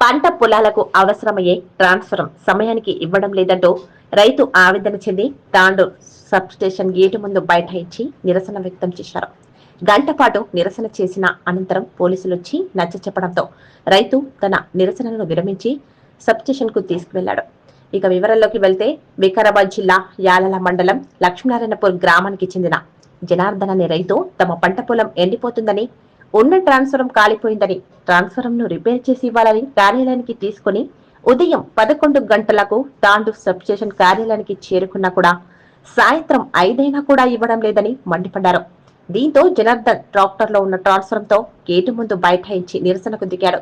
పంట పొలాలకు అవసరమయ్యే ట్రాన్స్ఫర్ సమయానికి ఇవ్వడం లేదంటూ రైతు ఆవేదన చెంది తాండూర్ సబ్ స్టేషన్ గేటు ముందు బయట ఇచ్చి నిరసన వ్యక్తం చేశారు. గంట పాటు నిరసన చేసిన అనంతరం పోలీసులు వచ్చి నచ్చ చెప్పడంతో రైతు తన నిరసనను విరమించి సబ్ స్టేషన్కు తీసుకువెళ్ళాడు ఇక వివరాల్లోకి వెళ్తే వికారాబాద్ జిల్లా యాలల మండలం లక్ష్మీనారాయణపూర్ గ్రామానికి చెందిన జనార్దన్ అనే రైతు తమ పంట పొలం ఎండిపోతుందని ఉన్న ట్రాన్స్ఫరం కాలిపోయిందని ట్రాన్స్ఫరం ను రిపేర్ చేసి ఇవ్వాలని కార్యాలయానికి తీసుకుని ఉదయం పదకొండు గంటలకు తాండు సబ్ స్టేషన్ కార్యాలయానికి చేరుకున్నా కూడా సాయంత్రం ఐదైనా కూడా ఇవ్వడం లేదని మండిపడ్డారు. దీంతో జనార్దన్ ట్రాక్టర్లో ఉన్న ట్రాన్స్ఫరం తో గేటు ముందు బైఠాయించి నిరసనకు దిగాడు.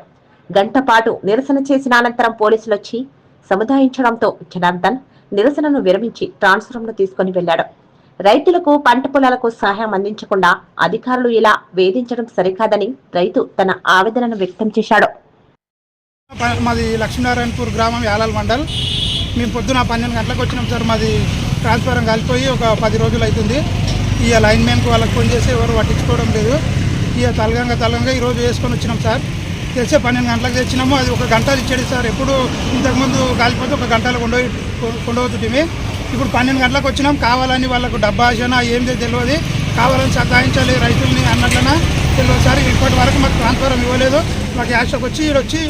గంట పాటు నిరసన చేసిన అనంతరం పోలీసులు వచ్చి సముదాయించడంతో జనార్దన్ నిరసనను విరమించి ట్రాన్స్ఫరం ను తీసుకుని వెళ్ళాడు రైతులకు పంట పొలాలకు సహాయం అందించకుండా అధికారులు ఇలా వేధించడం సరికాదని రైతు తన ఆవేదనను వ్యక్తం చేశాడు. మాది లక్ష్మీనారాయణపూర్ గ్రామం యాలాల్ మండల్. మేము పొద్దున పన్నెండు గంటలకు వచ్చినాం సార్. మాది ట్రాన్స్ఫారం కాలిపోయి ఒక పది రోజులు అవుతుంది ఇక లైన్ మ్యాన్కి వాళ్ళకి ఫోన్ చేసి ఎవరు పట్టించుకోవడం లేదు. ఇక తలగంగా తలగంగా ఈరోజు వేసుకొని వచ్చినాం సార్. తెలిసే పన్నెండు గంటలకు తెచ్చినాము. అది ఒక గంట ఇచ్చాడు సార్. ఎప్పుడు ఇంతకుముందు కాలిపోతే ఒక గంటలో కొండ కొండవుతుంటే ఇప్పుడు పన్నెండు గంటలకు వచ్చినాం. కావాలని వాళ్ళకు డబ్బా ఆశనా ఏందో తెలియదు కావాలని సతాయించాలి రైతుల్ని అన్నట్లన తెలియదు సార్ ఇప్పటి వరకు మాకు ట్రాన్స్ఫారం ఇవ్వలేదు. మాకు యాషకు వచ్చి వచ్చి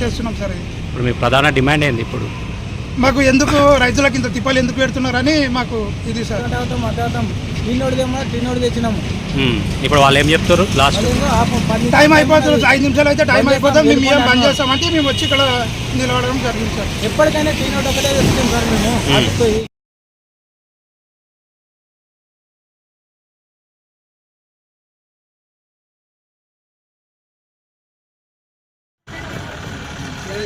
చేస్తున్నాం సార్ ఇప్పుడు మీ ప్రధాన డిమాండ్ ఏంది ఇప్పుడు? మాకు ఎందుకు రైతులకు ఇంత తిప్పలు ఎందుకు పెడుతున్నారని మాకు ఇది సార్. తెచ్చినాము. ఇప్పుడు వాళ్ళు ఏం చెప్తారు? లాస్ట్. టైం అయిపోతుంది. ఐదు నిమిషాలు అయితే టైం అయిపోతుంది. మేము ఏం బంద్ చేస్తామంటే మేము వచ్చి ఇక్కడ నిలబడడం జరిగింది సార్. ఎప్పటికైనా టీనోడు ఒకటే సార్ మేము.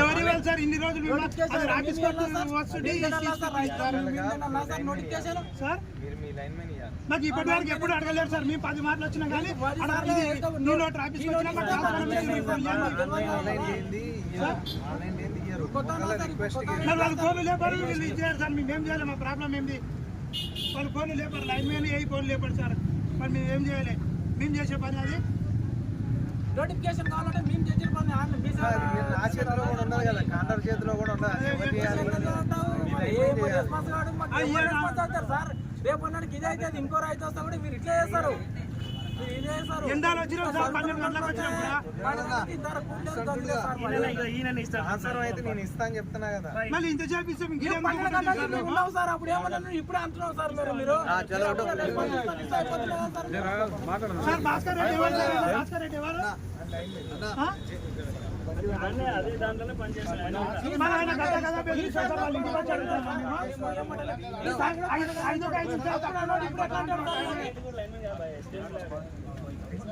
ఎవరు ఇవ్వాలి సార్? ఇన్ని రోజులు సార్? మాకు ఇప్పటి వరకు ఎప్పుడు అడగలేరు సార్. మేము పది మాటలు వచ్చినా కానీ నీలో ట్రాఫిక్ వాళ్ళు ఫోన్లు లేపారు వీళ్ళు ఇది చేయరు సార్. మేము ఏం చేయాలి? మా ప్రాబ్లం ఏంది? వాళ్ళు ఫోన్లు లేపారు. లైన్ మ్యాన్ ఏ ఫోన్లు లేపారు సార్. మరి మేము ఏం చేయాలి? మేము చేసే పని అది. నోటిఫికేషన్ కావాలంటే మేము చేసిన పని ఆన్లైన్ నా చేతిలో కూడా ఉండదు కదా కాంటర్ చేతిలో కూడా ఉండదు సార్ రేపు అన్నాడికి ఇది అయితే ఇంకో రైతు వస్తా కూడా మీరు ఇట్లా చేస్తారు ఎండాలు వచ్చినాం సార్ పన్నెండు గంటలకు వచ్చినాం కూడా వాళ్ళకి ఇద్దరు కూలీలు దొరుకుతారు సార్ మరి. అవసరం అయితే నేను ఇస్తా అని చెప్తున్నా కదా. మళ్ళీ ఇంత చేపిస్తే సార్ అప్పుడు ఏమన్నా ఇప్పుడు అంటున్నావు సార్ మీరు మీరు? ఇస్తాను, ఇస్తాను, సార్? భాస్కర్ రెడ్డి ఎవరు? భాస్కర్ రెడ్డి ఎవరు? ఐదు- ఐదు ఒక ఐదు నిమిషాలు తక్కువ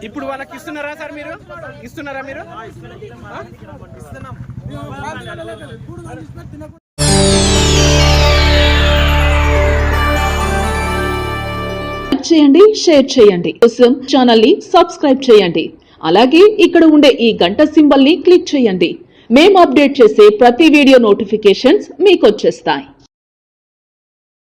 ఇప్పుడు వాళ్ళకి ఇస్తున్నారా సార్ మీరు? ఇస్తున్నారా మీరు? చేయండి షేర్ చేయండి. కోసం ఛానల్ని సబ్స్క్రైబ్ చేయండి. అలాగే ఇక్కడ ఉండే ఈ గంట సింబల్ని క్లిక్ చేయండి. మేము అప్డేట్ చేసే ప్రతి వీడియో నోటిఫికేషన్స్ మీకు వచ్చేస్తాయి.